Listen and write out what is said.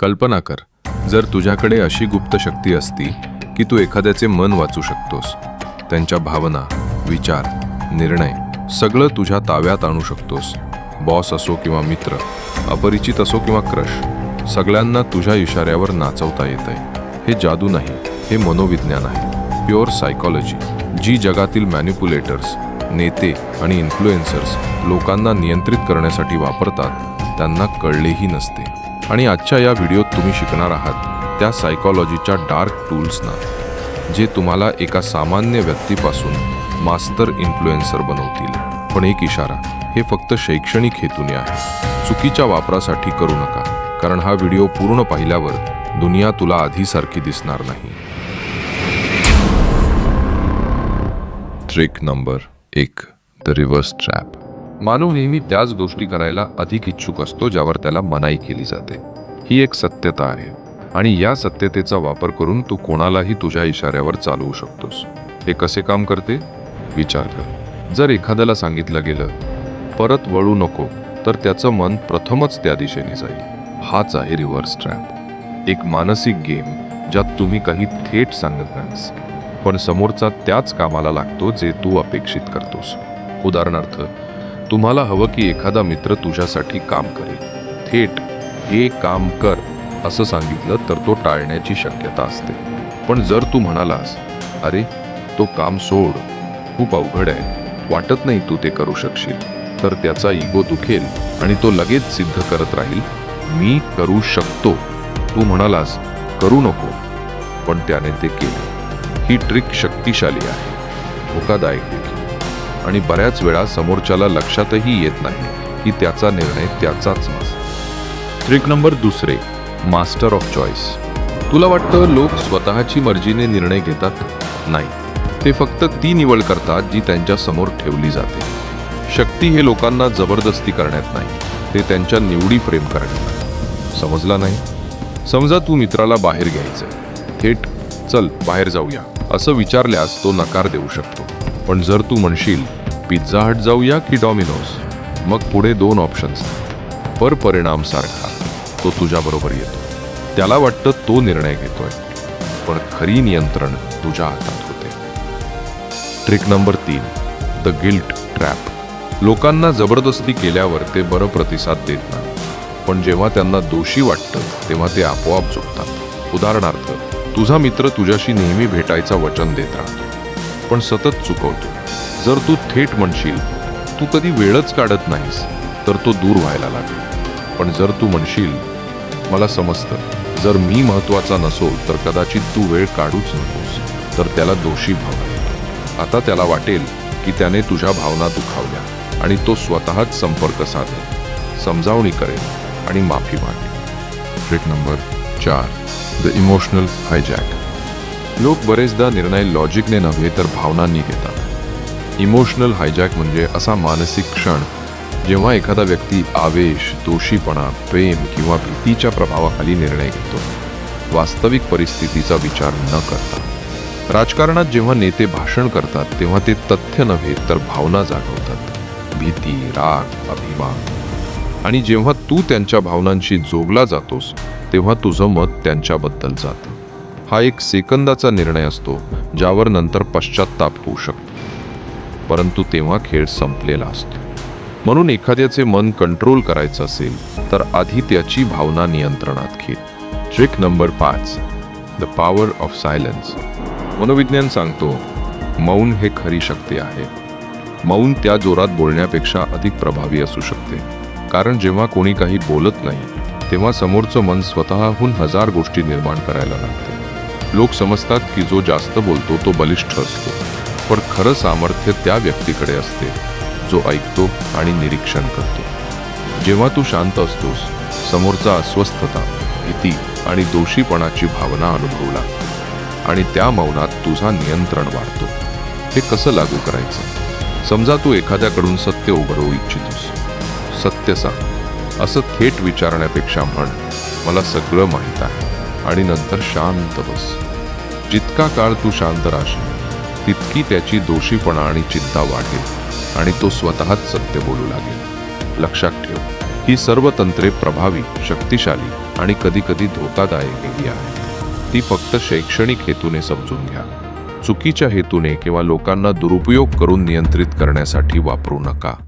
कल्पना कर जर तुझ्याकडे अशी गुप्त शक्ती असती की तू एखाद्याचे मन वाचू शकतोस त्यांच्या भावना विचार निर्णय सगळं तुझ्या ताव्यात आणू शकतोस. बॉस असो किंवा मित्र अपरिचित असो किंवा क्रश सगळ्यांना तुझ्या इशाऱ्यावर नाचवता येतंय. हे जादू नाही हे मनोविज्ञान आहे. प्युअर सायकॉलॉजी जी जगातील मॅन्युप्युलेटर्स नेते आणि इन्फ्लुएन्सर्स लोकांना नियंत्रित करण्यासाठी वापरतात त्यांना कळलेही नसते. आणि आजच्या या व्हिडिओत तुम्ही शिकणार आहात त्या सायकॉलॉजीच्या डार्क टूल्सना जे तुम्हाला एका सामान्य व्यक्तीपासून मास्तर इन्फ्लुएन्सर बनवतील. पण एक इशारा हे फक्त शैक्षणिक हेतूने आहे. चुकीच्या वापरासाठी करू नका कारण हा व्हिडिओ पूर्ण पाहिल्यावर दुनिया तुला आधीसारखी दिसणार नाही. ट्रिक नंबर एक द रिव्हर्स ट्रॅप मानव नेहमी त्याच गोष्टी करायला अधिक इच्छुक असतो ज्यावर त्याला मनाई केली जाते. ही एक सत्यता आहे आणि या सत्यतेचा वापर करून तू कोणालाही तुझ्या इशाऱ्यावर चालवू शकतोस. हे कसे काम करते? विचार कर. जर एखाद्याला सांगितलं गेलं परत वळू नको तर त्याचं मन प्रथमच त्या दिशेने जाईल. हाच आहे रिव्हर्स ट्रॅप. एक मानसिक गेम ज्यात तुम्ही काही थेट सांगत नाहीस पण समोरचा त्याच कामाला लागतो जे तू अपेक्षित करतोस. उदाहरणार्थ तुम्हाला हवं की एखादा मित्र तुझ्यासाठी काम करेल. थेट हे काम कर असं सांगितलं तर तो टाळण्याची शक्यता असते. पण जर तू म्हणालास अरे तो काम सोड खूप अवघड आहे वाटत नाही तू ते करू शकशील तर त्याचा इगो दुखेल आणि तो लगेच सिद्ध करत राहील मी करू शकतो. तू म्हणालास करू नको. पण त्याने ते केले. ही ट्रिक शक्तिशाली आहे. धोकादायक देखील. आणि बऱ्याच वेळा समोरच्याला लक्षातही येत नाही की त्याचा निर्णय त्याचाच नसतो. ट्रिक नंबर दुसरे मास्टर ऑफ चॉईस. तुला वाटतं लोक स्वतःची मर्जीने निर्णय घेतात? नाही. ते फक्त ती निवड करतात जी त्यांच्यासमोर ठेवली जाते. शक्ती हे लोकांना जबरदस्ती करण्यात नाही ते त्यांच्या निवडी फ्रेम करण्यात समजला नाही? समजा तू मित्राला बाहेर घ्यायचं थेट चल बाहेर जाऊया असं विचारल्यास तो नकार देऊ शकतो. पण जर तू म्हणशील पिझ्झा हट जाऊया की डॉमिनोज? मग पुढे दोन ऑप्शन्स पर परिणाम सारखा. तो तुझ्याबरोबर येतो. त्याला वाटतं तो निर्णय घेतोय. पण खरी नियंत्रण तुझ्या हातात होते. ट्रिक नंबर तीन. द गिल्ट ट्रॅप लोकांना जबरदस्ती केल्यावर ते बरं प्रतिसाद देत नाही. पण जेव्हा त्यांना दोषी वाटतं तेव्हा ते आपोआप झुकतात. उदाहरणार्थ तुझा मित्र तुझ्याशी नेहमी भेटायचा वचन देत राहतो. पण सतत चुकवतो. जर तू थेट म्हणशील तू कधी वेळच काढत नाहीस तर तो दूर व्हायला लागेल. पण जर तू म्हणशील मला समजतं जर मी महत्त्वाचा नसो तर कदाचित तू वेळ काढूच नकोस तर त्याला दोषी भाव आता त्याला वाटेल की त्याने तुझ्या भावना दुखावल्या आणि तो स्वतःच संपर्क साधेल. समजावणी करेल आणि माफी मागेल. ट्रिक नंबर चार. द इमोशनल हायजॅक लोक बरेचदा निर्णय लॉजिकने नव्हे तर भावनांनी घेतात. इमोशनल हायजॅक म्हणजे असा मानसिक क्षण जेव्हा एखादा व्यक्ती आवेश दोषीपणा प्रेम किंवा भीतीच्या प्रभावाखाली निर्णय घेतो. वास्तविक परिस्थितीचा विचार न करता. राजकारणात जेव्हा नेते भाषण करतात तेव्हा ते तथ्य नव्हे तर भावना जागवतात. भीती राग अभिमान. आणि जेव्हा तू त्यांच्या भावनांशी जोगला जातोस तेव्हा तुझं मत त्यांच्याबद्दल जातं. हा एक सेकंदाचा निर्णय असतो ज्यावर नंतर पश्चाताप होऊ शकतो. परंतु तेव्हा खेळ संपलेला असतो. म्हणून एखाद्याचे मन कंट्रोल करायचं असेल तर आधी त्याची भावना नियंत्रणात घे. ट्रिक नंबर पाच द पॉवर ऑफ सायलन्स. मनोविज्ञान सांगतो मौन हे खरी शक्ती आहे. मौन त्या जोरात बोलण्यापेक्षा अधिक प्रभावी असू शकते. कारण जेव्हा कोणी काही बोलत नाही तेव्हा समोरचं मन स्वतःहून हजार गोष्टी निर्माण करायला लागते. लोक समजतात की जो जास्त बोलतो तो बलिष्ठ असतो. पण खरं सामर्थ्य त्या व्यक्तीकडे असते जो ऐकतो आणि निरीक्षण करतो. जेव्हा तू शांत असतोस समोरचा अस्वस्थता भीती आणि दोषीपणाची भावना अनुभवला आणि त्या मौनात तुझा नियंत्रण वाढतो. हे कसं लागू करायचं? समजा तू एखाद्याकडून सत्य उघडवू इच्छितोस. सत्य सांग. असं थेट विचारण्यापेक्षा म्हण मला सगळं माहीत आहे. आणि नंतर शांत बस. जितका काळ तू शांत राहशील तितकी त्याची दोषीपणा आणि चिंता वाढेल आणि तो स्वतःच सत्य बोलू लागेल. लक्षात ठेव ही सर्व तंत्रे प्रभावी शक्तिशाली आणि कधीकधी धोकादायक आहेत. ती फक्त शैक्षणिक हेतूने समजून घ्या. चुकीच्या हेतूने किंवा लोकांना दुरुपयोग करून नियंत्रित करण्यासाठी वापरू नका.